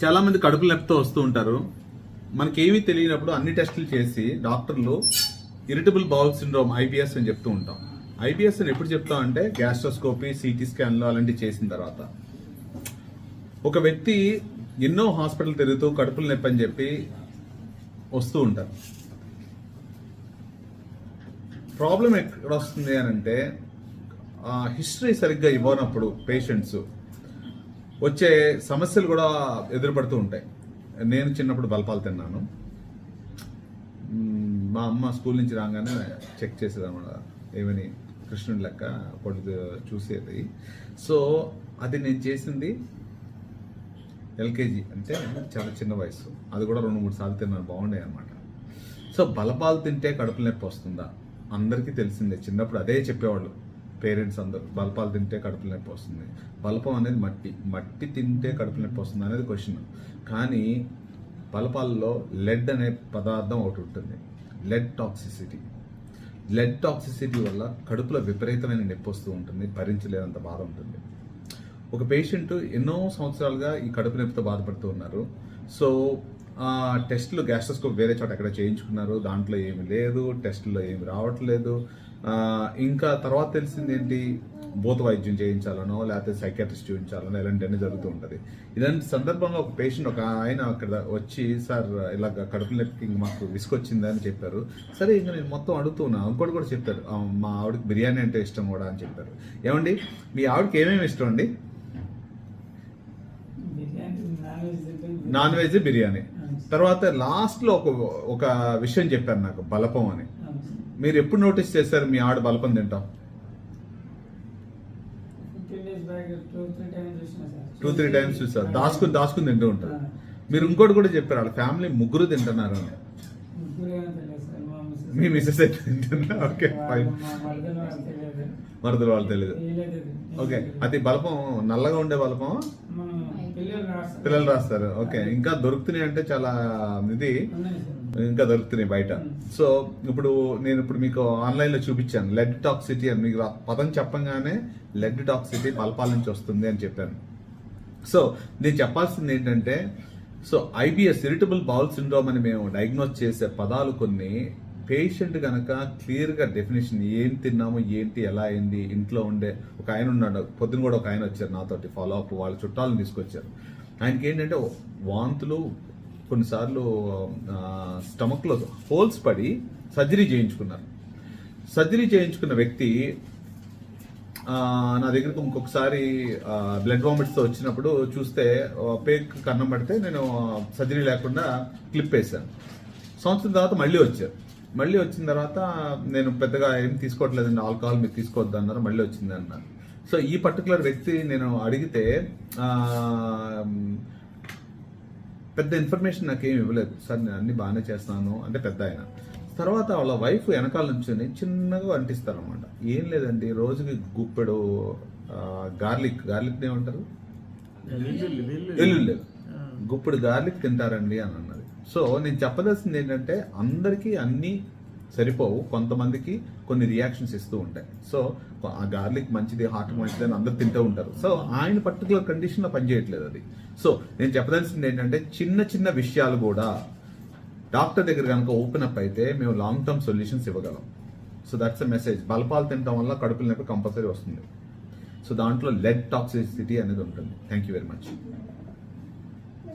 చాలామంది కడుపులు నొప్పితో వస్తూ ఉంటారు. మనకేమీ తెలియనప్పుడు అన్ని టెస్టులు చేసి డాక్టర్లు ఇరిటబుల్ బౌల్ సిండ్రోమ్ ఐబిఎస్ అని చెప్తూ ఉంటాం. ఐబిఎస్ అని ఎప్పుడు చెప్తాం అంటే గ్యాస్ట్రోస్కోపీ సిటీ స్కాన్లు అలాంటివి చేసిన తర్వాత. ఒక వ్యక్తి ఎన్నో హాస్పిటల్ తిరుగుతూ కడుపులు నొప్పి అని చెప్పి వస్తూ ఉంటారు. ప్రాబ్లం ఎక్కడ వస్తుంది అని అంటే హిస్టరీ సరిగ్గా ఇవ్వనప్పుడు పేషెంట్స్ వచ్చే సమస్యలు కూడా ఎదురుపడుతూ ఉంటాయి. నేను చిన్నప్పుడు బలపాలు తిన్నాను. మా అమ్మ స్కూల్ నుంచి రాగానే చెక్ చేసేది ఏమని కృష్ణుడి లెక్క పొడి చూసేది. సో అది నేను చేసింది ఎల్కేజీ అంటే చాలా చిన్న వయసు అది కూడా రెండు మూడు సార్లు తిన్నాను. బాగుండే అనమాట సో బలపాలు తింటే కడుపు నొప్పి వస్తుందా? అందరికీ తెలిసిందే. చిన్నప్పుడు అదే చెప్పేవాళ్ళు. పేరెంట్స్ అందరూ బలపాలు తింటే కడుపు నొప్పి వస్తుంది. బలపం అనేది మట్టి. మట్టి తింటే కడుపు నొప్పి వస్తుంది అనేది క్వశ్చన్ కానీ బలపాలలో లెడ్ అనే పదార్థం ఒకటి ఉంటుంది. Lead toxicity. లెడ్ టాక్సిసిటీ వల్ల కడుపులో విపరీతమైన నొప్పి వస్తూ ఉంటుంది. భరించలేనంత బాధ ఉంటుంది. ఒక పేషెంట్ ఎన్నో సంవత్సరాలుగా ఈ కడుపు నొప్పితో బాధపడుతూ ఉన్నారు. సో టెస్ట్లు టెస్టులు గ్యాస్ట్రోస్కోప్ వేరే చోట ఎక్కడ చేయించుకున్నారు? దాంట్లో ఏమి లేదు. టెస్ట్లో ఏమి రావట్లేదు. ఇంకా తర్వాత తెలిసింది ఏంటి? భూత వైద్యం చేయించాలనో లేకపోతే సైకాట్రిస్ట్ చూపించాలనో ఇలాంటివన్నీ జరుగుతూ ఉంటుంది. ఇలాంటి సందర్భంలో ఒక పేషెంట్ ఒక ఆయన అక్కడ వచ్చి సార్ ఇలాగ కడుపు నొప్పికి ఇంక మాకు విసుకొచ్చింది అని చెప్పారు. సరే ఇంకా నేను మొత్తం అడుగుతున్నా. ఇంకోటి కూడా చెప్పారు. "ఆ, మా ఆవిడకి బిర్యానీ అంటే ఇష్టం కూడా అని చెప్పారు. ఏమండి? మీ ఆవిడకి ఏమేమి ఇష్టం అండి? Non veg biryani. తర్వాత లాస్ట్లో ఒక ఒక విషయం చెప్పారు నాకు బలపం అని. మీరు ఎప్పుడు నోటీస్ చేశారు మీ ఆవిడ బలపం తింటాం? టూ త్రీ టైమ్స్ చూసారు. దాచుకుని దాచుకుని తింటూ ఉంటారు. మీరు ఇంకోటి కూడా చెప్పారు వాళ్ళ ఫ్యామిలీ ముగ్గురు తింటున్నారు అని. మా మిస్సెస్ అయితే తింటున్నా? ఓకే ఫైన్ మరదలు మరదలు వాళ్ళు తెలియదు. ఓకే అది బలపం నల్లగా ఉండే బలపం? పిల్లలు రాస్తారు. ఓకే ఇంకా దొరుకుతున్నాయి అంటే చాలా ఇది. ఇంకా దొరుకుతున్నాయి బయట. సో ఇప్పుడు నేను ఇప్పుడు మీకు ఆన్లైన్లో చూపించాను. లెడ్ టాక్సిటీ అని మీకు పదం చెప్పంగానే లెడ్ టాక్సిటీ బల్పాల నుంచి వస్తుంది అని చెప్పాను. సో నేను చెప్పాల్సింది ఏంటంటే so IBS irritable bowel syndrome అని మేము డయాగ్నోస్ చేసే పదాలు కొన్ని పేషెంట్ కనుక క్లియర్గా డెఫినేషన్ ఏం తిన్నాము ఏంటి ఎలా అయింది ఇంట్లో ఉండే ఒక ఆయన ఉన్నాడు పొద్దున కూడా ఒక ఆయన వచ్చారు నాతోటి ఫాలో అప్ వాళ్ళ చుట్టాలను తీసుకొచ్చారు. ఆయనకి ఏంటంటే వాంతులు కొన్నిసార్లు స్టమక్లో హోల్స్ పడి సర్జరీ చేయించుకున్నారు. సర్జరీ చేయించుకున్న వ్యక్తి నా దగ్గరకు ఇంకొకసారి బ్లడ్ వామిట్స్తో వచ్చినప్పుడు చూస్తే పేక్ కన్నం పడితే నేను సర్జరీ లేకుండా క్లిప్ వేశాను. సంవత్సరం తర్వాత మళ్ళీ వచ్చారు. మళ్ళీ వచ్చిన తర్వాత నేను పెద్దగా ఏం తీసుకోవట్లేదండి ఆల్కహాల్ మీరు తీసుకోవద్దు అన్నారు మళ్ళీ వచ్చింది అన్నారు సో ఈ పర్టికులర్ వ్యక్తి నేను అడిగితే పెద్ద ఇన్ఫర్మేషన్ నాకేం ఇవ్వలేదు. సార్ నేను అన్ని బాగానే చేస్తున్నాను అంటే పెద్ద ఆయన. తర్వాత వాళ్ళ వైఫ్ వెనకాల నుంచి చిన్నగా అంటిస్తారు అనమాట ఏం లేదండి రోజుకి గుప్పెడు గార్లిక్ గార్లిక్ ఏమంటారు? వెల్లుల్లి గుప్పుడు గార్లిక్ తింటారండి అని అన్నది. సో నేను చెప్పదలసింది ఏంటంటే అందరికీ అన్ని సరిపోవు. కొంతమందికి కొన్ని రియాక్షన్స్ ఇస్తూ ఉంటాయి. సో ఆ గార్లిక్ మంచిది హార్ట్ మంచిది అని అందరు తింటూ ఉంటారు. సో ఆయన పర్టికులర్ కండిషన్లో పనిచేయట్లేదు అది. సో నేను చెప్పదలసింది ఏంటంటే చిన్న చిన్న విషయాలు కూడా డాక్టర్ దగ్గర కనుక ఓపెన్ అప్ అయితే మేము లాంగ్ టర్మ్ సొల్యూషన్స్ ఇవ్వగలం. సో దట్స్ ఎ మెసేజ్ బలపాలు తినడం వల్ల కడుపుల నొప్పి కంపల్సరీ వస్తుంది. సో దాంట్లో లెడ్ టాక్సిసిటీ అనేది ఉంటుంది. Thank you very much